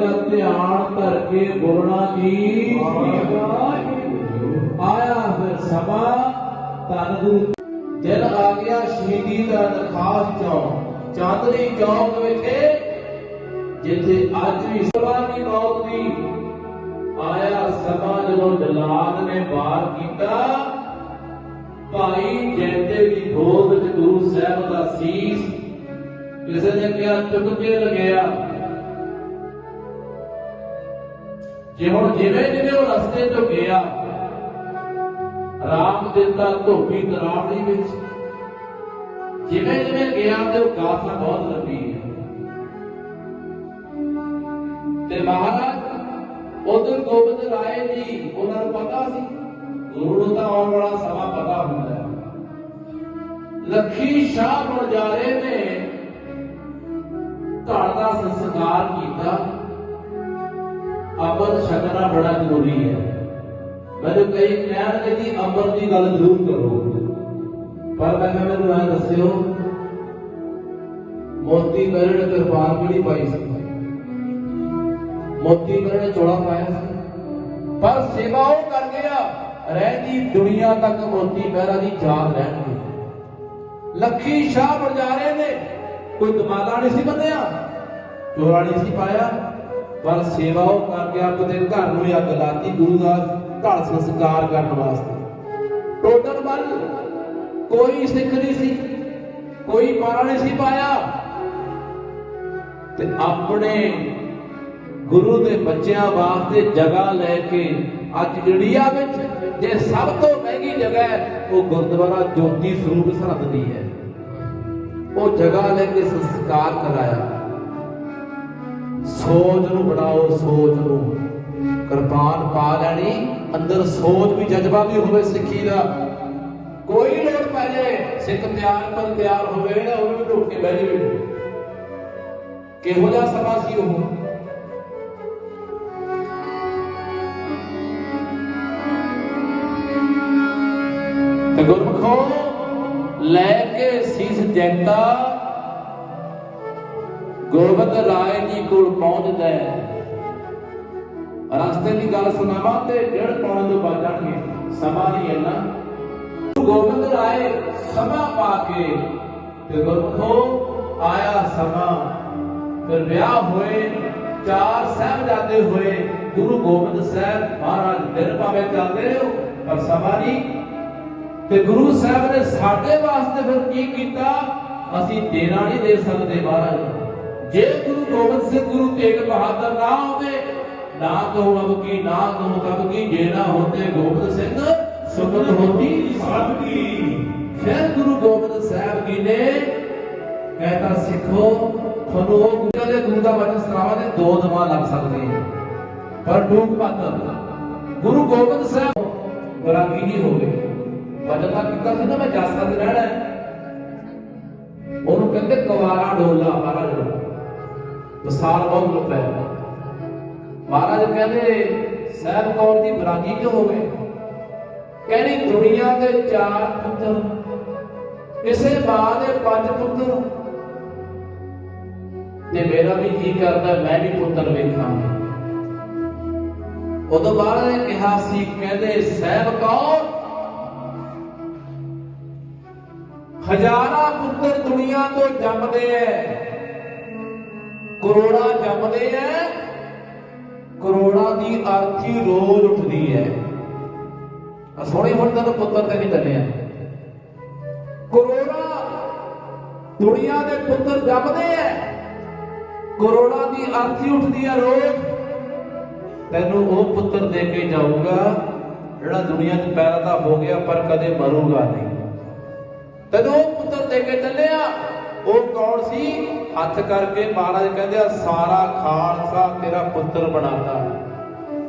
ਦਾ ਧਿਆਨ ਧਰ ਕੇ ਬੋਲਣਾ ਜੀ। ਆਇਆ ਫਿਰ ਸਭਾ, ਧੰਨ ਗੁਰੂ। ਦਿਨ ਆ ਗਿਆ ਸ਼ਹੀਦੀ ਦਾ ਖਾਸ ਚੌਂਕ। ਚਾਂਦਨੀ ਚੌਂਕ ਵਿਖੇ, ਜਿੱਥੇ ਅੱਜ ਵੀ ਸਭਾ ਦੀ ਮੌਤ ਦੀ। ਆਇਆ ਸਮਾਂ ਜਦੋਂ ਜਲਾਦ ਨੇ ਵਾਰ ਕੀਤਾ, ਭਾਈ ਜੈਤੇ ਦੀ ਗੋਦ ਚ ਗੁਰੂ ਸਾਹਿਬ ਦਾ ਸੀਸ। ਕਿਸੇ ਨੇ ਕਿਹਾ, ਚੁੱਕ ਕੇ ਲਗਿਆ ਜੇ ਹੁਣ ਜਿਵੇਂ ਜਿਵੇਂ ਉਹ ਰਸਤੇ ਤੋਂ ਗਿਆ, ਰਾਮ ਦਿੱਤਾ ਧੋਬੀ ਤਰਾਵੜੀ ਵਿੱਚ। ਜਿਵੇਂ ਜਿਵੇਂ ਗਿਆ ਤੇ ਉਹ ਗਾਥਾ ਬਹੁਤ ਲੰਬੀ ਹੈ। ਤੇ ਮਹਾਰਾਜ, ਉਧਰ ਗੋਬਿੰਦ ਰਾਏ ਜੀ, ਉਹਨਾਂ ਨੂੰ ਪਤਾ ਸੀ, ਗੁਰੂ ਨੂੰ ਤਾਂ ਆਉਣ ਵਾਲਾ ਸਮਾਂ ਪਤਾ ਹੁੰਦਾ ਹੈ। ਲੱਖੀ ਸ਼ਾਹ ਗੁਰਜਾਰੇ ਨੇ ਘਰ ਦਾ ਸੰਸਕਾਰ ਕੀਤਾ। ਅਮਰ ਛਕਣਾ ਬੜਾ ਜ਼ਰੂਰੀ ਹੈ। ਮੈਨੂੰ ਕਈ ਕਹਿਣਗੇ ਕਿ ਅਮਰ ਦੀ ਗੱਲ ਜ਼ਰੂਰ ਕਰੋ। ਪਰ ਮੈਂ ਕਿਹਾ, ਮੈਨੂੰ ਇਹ ਦੱਸਿਓ, ਮੋਤੀ ਮੇਰੇ ਕਿਰਪਾਨ ਕਿਹੜੀ ਪਾਈ ਸੀ? ਮੋਤੀ ਮੇਰੇ ਚੋਲਾ ਪਾਇਆ ਸੀ। ਪਰ ਸੇਵਾ ਉਹ ਕਰ ਗਿਆ, ਰਹਿੰਦੀ ਦੁਨੀਆ ਤੱਕ ਮੋਤੀ ਮਹਿਰਾ ਦੀ ਯਾਦ ਰਹਿਣਗੇ ਲੱਖੀ ਸ਼ਾਹ ਬਰਜਾਰੇ ਨੇ। ਕੋਈ ਦਮਾਲਾ ਨਹੀਂ ਸੀ ਬੰਨਿਆ, ਚੋਲਾ ਨਹੀਂ ਸੀ ਪਾਇਆ। ਪਰ ਸੇਵਾ ਉਹ ਕਰ ਗਿਆ ਆਪਣੇ ਘਰ ਨੂੰ ਅੱਗ ਲਾਤੀ ਗੁਰੂ ਦਾ ਘਰ ਸੰਸਕਾਰ ਕਰਨ ਵਾਸਤੇ। ਟੋਟਲ ਵੱਲ ਕੋਈ ਸਿੱਖ ਨਹੀਂ ਸੀ, ਕੋਈ ਮਾਰਾ ਨਹੀਂ ਸੀ ਪਾਇਆ। ਤੇ ਆਪਣੇ ਗੁਰੂ ਦੇ ਬੱਚਿਆਂ ਵਾਸਤੇ ਜਗ੍ਹਾ ਲੈ ਕੇ ਅੱਜ ਇੰਡੀਆ ਵਿੱਚ ਜੇ ਸਭ ਤੋਂ ਮਹਿੰਗੀ ਜਗ੍ਹਾ ਹੈ, ਉਹ ਗੁਰਦੁਆਰਾ ਜੋਤੀ ਸਰੂਪ ਸਰਹੱਦ ਦੀ ਹੈ। ਉਹ ਜਗ੍ਹਾ ਲੈ ਕੇ ਸੰਸਕਾਰ ਕਰਾਇਆ। ਸੋਚ ਨੂੰ ਬਣਾਓ ਸੋਚ ਨੂੰ। ਕਿਰਪਾਨ ਪਾ ਲੈਣੀ, ਅੰਦਰ ਸੋਚ ਵੀ, ਜਜ਼ਬਾ ਵੀ ਹੋਵੇ ਸਿੱਖੀ ਦਾ। ਕੋਈ ਲੋੜ ਪੈ ਜਾਏ ਸਿੱਖ ਤਿਆਰ ਪਰ ਤਿਆਰ ਹੋਵੇ, ਨਾ ਉਹ ਵੀ ਕੇ ਬਹਿ ਜਾਵੇ। ਕਿਹੋ ਜਿਹਾ ਸਮਾਂ ਸੀ ਉਹ? ਤੇ ਗੁਰਮਖੋ, ਲੈ ਕੇ ਸੀਸ ਜੈਤਾ ਗੁਰਬਤ ਰਾਏ ਜੀ ਕੋਲ ਪਹੁੰਚਦਾ ਹੈ। ਰਸਤੇ ਦੀ ਗੱਲ ਸੁਣਾਵਾਂ ਤੇ ਡੇਢ ਪੌਣੇ ਤੋਂ ਵੱਜ ਜਾਣਗੇ। ਸਮਾਂ ਨਹੀਂ ਇੰਨਾ। ਗੁਰੂ ਗੋਬਿੰਦ ਰਾਏ ਸਮਾਂ ਪਾ ਕੇ ਤੇ ਗੁਰਮਖੋ ਆਇਆ ਸਮਾਂ। ਫਿਰ ਵਿਆਹ ਹੋਏ, ਚਾਰ ਸਾਹਿਬਜ਼ਾਦੇ ਹੋਏ। ਗੁਰੂ ਗੋਬਿੰਦ ਸਾਹਿਬ ਮਹਾਰਾਜ ਦਿਨ ਭਾਵੇਂ ਚੱਲਦੇ ਰਹੋ ਪਰ ਸਮਾਂ ਨਹੀਂ। ਤੇ ਗੁਰੂ ਸਾਹਿਬ ਨੇ ਸਾਡੇ ਵਾਸਤੇ ਫਿਰ ਕੀ ਕੀਤਾ? ਅਸੀਂ ਦੇਣਾ ਨਹੀਂ ਦੇ ਸਕਦੇ ਮਹਾਰਾਜ। ਜੇ ਗੁਰੂ ਗੋਬਿੰਦ ਸਿੰਘ ਗੁਰੂ ਤੇਗ ਬਹਾਦਰ ਨਾ ਹੋਵੇ, ਨਾ ਕਹੋ ਅਬ ਕੀ, ਨਾ ਕਹੋ ਕਬ ਕੀ, ਜੇ ਨਾ ਹੁੰਦੇ ਗੋਬਿੰਦ ਸਿੰਘ ਸੁਖਤ ਹੋਤੀ ਸਭ ਕੀ। ਫਿਰ ਗੁਰੂ ਗੋਬਿੰਦ ਸਾਹਿਬ ਜੀ ਨੇ ਕਹਿਤਾ ਸਿੱਖੋ, ਤੁਹਾਨੂੰ ਉਹ ਗੁਰੂ ਦੇ ਗੁਰੂ ਦਾ ਵਚਨ ਸੁਣਾਵਾ ਦੇ ਦੋ ਦਵਾ ਲੱਗ ਸਕਦੀਆਂ ਪਰ ਡੂਬ ਪੱਤ ਗੁਰੂ ਗੋਬਿੰਦ ਸਾਹਿਬ ਬਰਾਗੀ ਨਹੀਂ ਹੋਵੇ ਗਏ। ਵਜਨ ਤਾਂ ਕੀਤਾ ਸੀ ਨਾ, ਮੈਂ ਜਾਸਾ ਦੇ ਰਹਿਣਾ ਉਹਨੂੰ ਕਹਿੰਦੇ, ਕੁਵਾਰਾ ਡੋਲਾ, ਮਹਾਰਾਜ ਵਿਸਾਲ ਬਹੁਤ ਲੁੱਪਾ ਹੈ ਮਹਾਰਾਜ ਕਹਿੰਦੇ, ਸਹਿਬ ਕੌਰ ਦੀ ਬਰਾਗੀ ਕਿਉਂ ਹੋ ਗਏ ਕਹਿੰਦੀ, ਦੁਨੀਆ ਦੇ ਚਾਰ ਪੁੱਤਰ ਕਿਸੇ ਮਾਂ ਦੇ ਪੰਜ ਪੁੱਤਰ। ਤੇ ਮੇਰਾ ਵੀ ਕੀ ਕਰਦਾ, ਮੈਂ ਵੀ ਪੁੱਤਰ ਵੇਖਾਂ ਉਦੋਂ ਬਾਅਦ ਨੇ ਕਿਹਾ ਸੀ, ਕਹਿੰਦੇ, ਸਹਿਬ ਕੌਰ, ਹਜ਼ਾਰਾਂ ਪੁੱਤਰ ਦੁਨੀਆ ਤੋਂ ਜੰਮਦੇ ਐ। ਕਰੋੜਾਂ ਜੰਮਦੇ ਐ, ਕਰੋੜਾਂ ਦੀ ਆਰਥੀ ਰੋਜ਼ ਉੱਠਦੀ ਐ। ਆ ਸੋਹਣੇ ਹੁਣ ਤੱਕ ਪੁੱਤਰ ਤੇ ਨਹੀਂ ਚੱਲਿਆ ਕਰੋੜਾਂ ਦੁਨੀਆ ਦੇ ਪੁੱਤਰ ਜੰਮਦੇ ਐ, ਕਰੋੜਾਂ ਦੀ ਆਰਥੀ ਉੱਠਦੀ ਐ ਰੋਜ਼। ਤੈਨੂੰ ਉਹ ਪੁੱਤਰ ਦੇ ਕੇ ਜਾਊਗਾ, ਜਿਹੜਾ ਦੁਨੀਆ 'ਚ ਪੈਦਾ ਤਾਂ ਹੋ ਗਿਆ, ਪਰ ਕਦੇ ਮਰੂਗਾ ਨਹੀਂ। ਤੈਨੂੰ ਉਹ ਪੁੱਤਰ ਦੇ ਕੇ ਚੱਲਿਆ ਉਹ ਕੌਣ ਸੀ? ਹੱਥ ਕਰਕੇ ਮਹਾਰਾਜ ਕਹਿੰਦੇ ਆ, ਸਾਰਾ ਖਾਲਸਾ ਤੇਰਾ ਪੁੱਤਰ ਬਣਾਤਾ।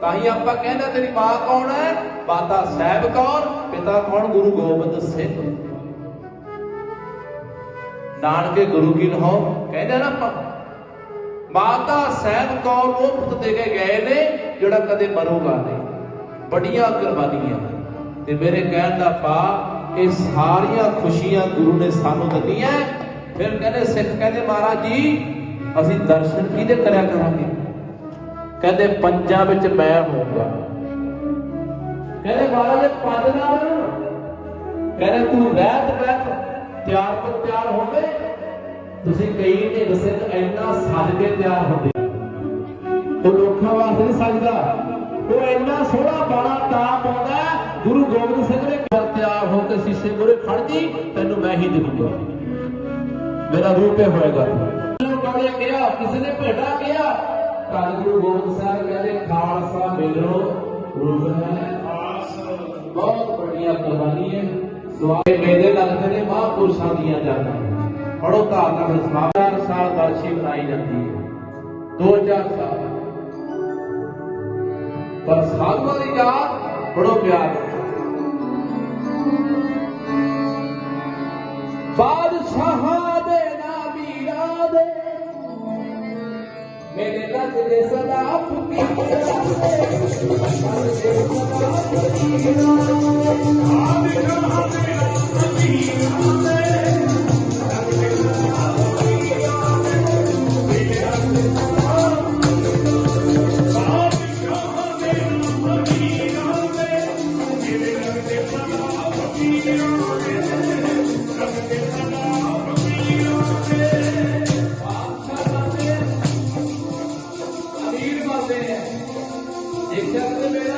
ਤਾਂ ਹੀ ਆਪਾਂ ਕਹਿੰਦੇ ਤੇਰੀ ਮਾਂ ਕੌਣ ਹੈ? ਮਾਤਾ ਸਾਹਿਬ ਕੌਰ ਪਿਤਾ ਕੌਣ? ਗੁਰੂ ਗੋਬਿੰਦ ਸਿੰਘ। ਨਾਨਕੇ ਗੁਰੂ ਕੀ ਨਹੋ ਕਹਿੰਦੇ ਨਾ ਆਪਾਂ, ਮਾਤਾ ਸਾਹਿਬ ਕੌਰ ਉਹ ਪੁੱਤ ਦੇ ਕੇ ਗਏ ਨੇ, ਜਿਹੜਾ ਕਦੇ ਮਰੂਗਾ ਨਹੀਂ। ਬੜੀਆਂ ਕੁਰਬਾਨੀਆਂ ਤੇ ਮੇਰੇ ਕਹਿਣ ਦਾ ਪਾ ਇਹ ਸਾਰੀਆਂ ਖੁਸ਼ੀਆਂ ਗੁਰੂ ਨੇ ਸਾਨੂੰ ਦਿੱਤੀਆਂ ਫਿਰ ਕਹਿੰਦੇ ਸਿੱਖ ਕਹਿੰਦੇ ਮਹਾਰਾਜ ਜੀ, ਅਸੀਂ ਦਰਸ਼ਨ ਕਿਹਦੇ ਕਰਿਆ ਕਰਾਂਗੇ? ਕਹਿੰਦੇ ਪੰਜਾਂ ਵਿੱਚ ਮੈਂ ਹੋਊਗਾ। ਕਹਿੰਦੇ ਮਹਾਰਾਜ, ਇਹ ਪੰਜ ਨਾ। ਕਹਿੰਦੇ ਤੂੰ ਰਹਿਤ ਰਹਿਤ ਤਿਆਰ ਪਰ ਤਿਆਰ ਹੋਵੇ ਤੁਸੀਂ ਕਈ ਨੇ ਦੱਸੇ ਤਾਂ ਇੰਨਾ ਸੱਜ ਕੇ ਤਿਆਰ ਹੁੰਦੇ ਉਹ ਲੋਕਾਂ ਵਾਸਤੇ ਨਹੀਂ ਸੱਜਦਾ ਉਹ ਇੰਨਾ ਸੋਹਣਾ ਬਾਣਾ ਤਾਂ ਪਾਉਂਦਾ ਗੁਰੂ ਗੋਬਿੰਦ ਸਿੰਘ ਨੇ ਤਿਆਰ ਹੋ ਕੇ ਸੀਸੇ ਮੂਹਰੇ ਖੜਦੀ ਤੈਨੂੰ ਮੈਂ ਹੀ ਦਿਖੂਗਾ। ਮੇਰਾ ਰੂਪ ਹੀ ਹੋਏਗਾ ਤੂੰ ਕੌਣੇ ਕਿਹਾ ਕਿਸੇ ਨੇ ਭੇਟਾ ਕਿਹਾ ਧੰਨ ਗੁਰੂ ਗੋਬਿੰਦ ਸਾਹਿਬ ਕਹਿੰਦੇ ਖਾਲਸਾ ਮੇਲੋ ਰੂਪ ਹੈ ਬਹੁਤ ਬੜੀਆ ਕੁਰਬਾਨੀ ਹੈ ਸਵਾਏ ਮੇਲੇ ਲੱਗਦੇ ਨੇ ਮਹਾਂਪੁਰਸ਼ਾਂ ਦੀਆਂ ਜਾਨਾਂ ਪੜੋ ਧਾਰਨਾ ਵਿੱਚ ਸਮਾਪਤ ਸਾਲ ਵਰਸ਼ੀ ਬਣਾਈ ਜਾਂਦੀ ਹੈ 2000 ਸਾਲ ਪਰ ਸਾਧੂਆਂ ਦੀ ਯਾਦ ਬੜੋ ਪਿਆਰ ਬਾਦਸ਼ਾਹਾਂ ਦੇ ਨਾਮੀਆਂ ਦੇ ਮੇਰੇ ਲੱਗ ਦੇ ਸਦਾ ਅਮੀਰ ਬੰਦੇ ਨੇ ਦੇਖਿਆ ਤੇ ਮੇਰਾ ਲੱਗਦਾ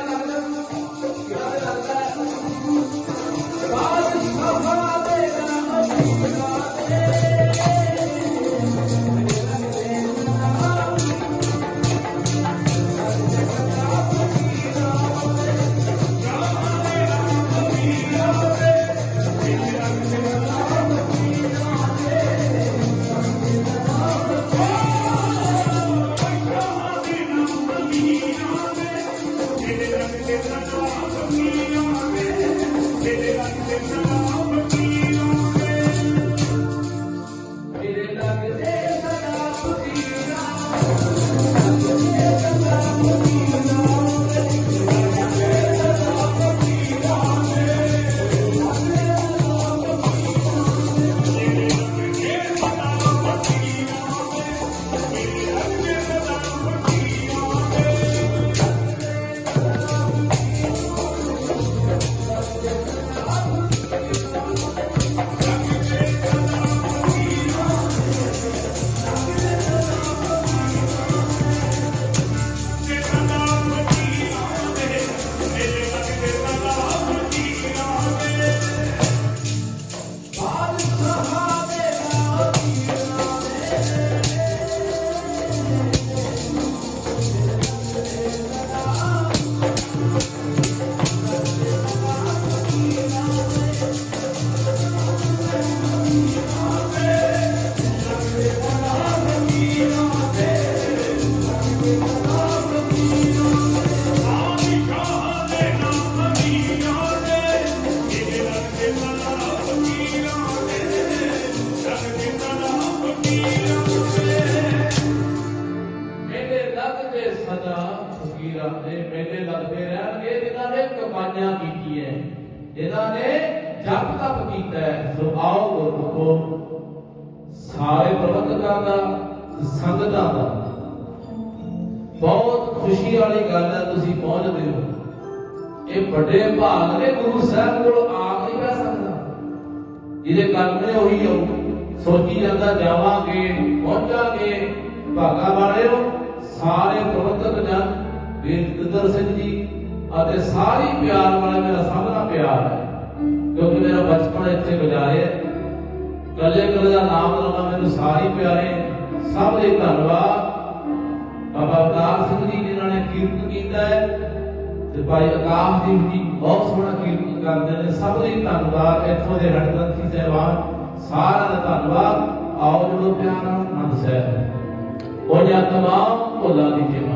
ਜਿਨ੍ਹਾਂ ਨੇ ਜਪ ਤਪ ਕੀਤਾ ਹੈ। ਸੋ ਆਓ ਗੁਰਮੁਖੋ ਸਾਰੇ ਪ੍ਰਬੰਧਕਾਂ ਦਾ, ਸੰਗਤਾਂ ਦਾ। ਬਹੁਤ ਖੁਸ਼ੀ ਵਾਲੀ ਗੱਲ ਹੈ, ਤੁਸੀਂ ਪਹੁੰਚਦੇ ਹੋ। ਇਹ ਵੱਡੇ ਭਾਗ ਨੇ ਗੁਰੂ ਸਾਹਿਬ ਕੋਲ ਆ ਨਹੀਂ ਪੈ ਸਕਦਾ। ਜਿਹਦੇ ਕਰਮ ਉਹੀ ਆਉ ਸੋਚੀ ਜਾਂਦਾ, ਜਾਵਾਂਗੇ, ਪਹੁੰਚਾਂਗੇ, ਭਾਗਾ ਵਾਲਿਓ ਸਾਰੇ ਪ੍ਰਬੰਧਕ ਜਨ ਵੀਰ ਸਿੰਘ ਜੀ ਅਤੇ ਸਾਰੀ ਪਿਆਰ ਵਾਲੇ ਮੇਰਾ ਸਭ ਦਾ ਪਿਆਰ ਹੈ। ਕਿਉਂਕਿ ਮੇਰਾ ਬਚਪਨ ਇੱਥੇ ਗੁਜ਼ਾਰਿਆ ਕੱਲੇ ਕੱਲੇ ਦਾ ਨਾਮ ਲੈਣਾ ਮੈਨੂੰ ਸਾਰੀ ਪਿਆਰੇ ਸਭ ਦੇ ਧੰਨਵਾਦ। ਬਾਬਾ ਅਵਤਾਰ ਸਿੰਘ ਜੀ ਜਿਨ੍ਹਾਂ ਨੇ ਕੀਰਤਨ ਕੀਤਾ ਹੈ ਤੇ ਭਾਈ ਆਕਾਸ਼ਦੀਪ ਜੀ ਬਹੁਤ ਸੋਹਣਾ ਕੀਰਤਨ ਕਰਦੇ ਨੇ। ਸਭ ਲਈ ਧੰਨਵਾਦ। ਇੱਥੋਂ ਦੇ ਹਟਗੰਥੀ ਸਹਿਬਾਨ ਸਾਰਿਆਂ ਦਾ ਧੰਨਵਾਦ। ਆਓ ਜੁੜੋ ਪਿਆਰ ਨਾਲ ਆਨੰਦ ਸਾਹਿਬ। ਉਹ ਜਾਂ ਤਮਾਮ ਭੁੱਲਾਂ ਦੀ ਜੇਵਾ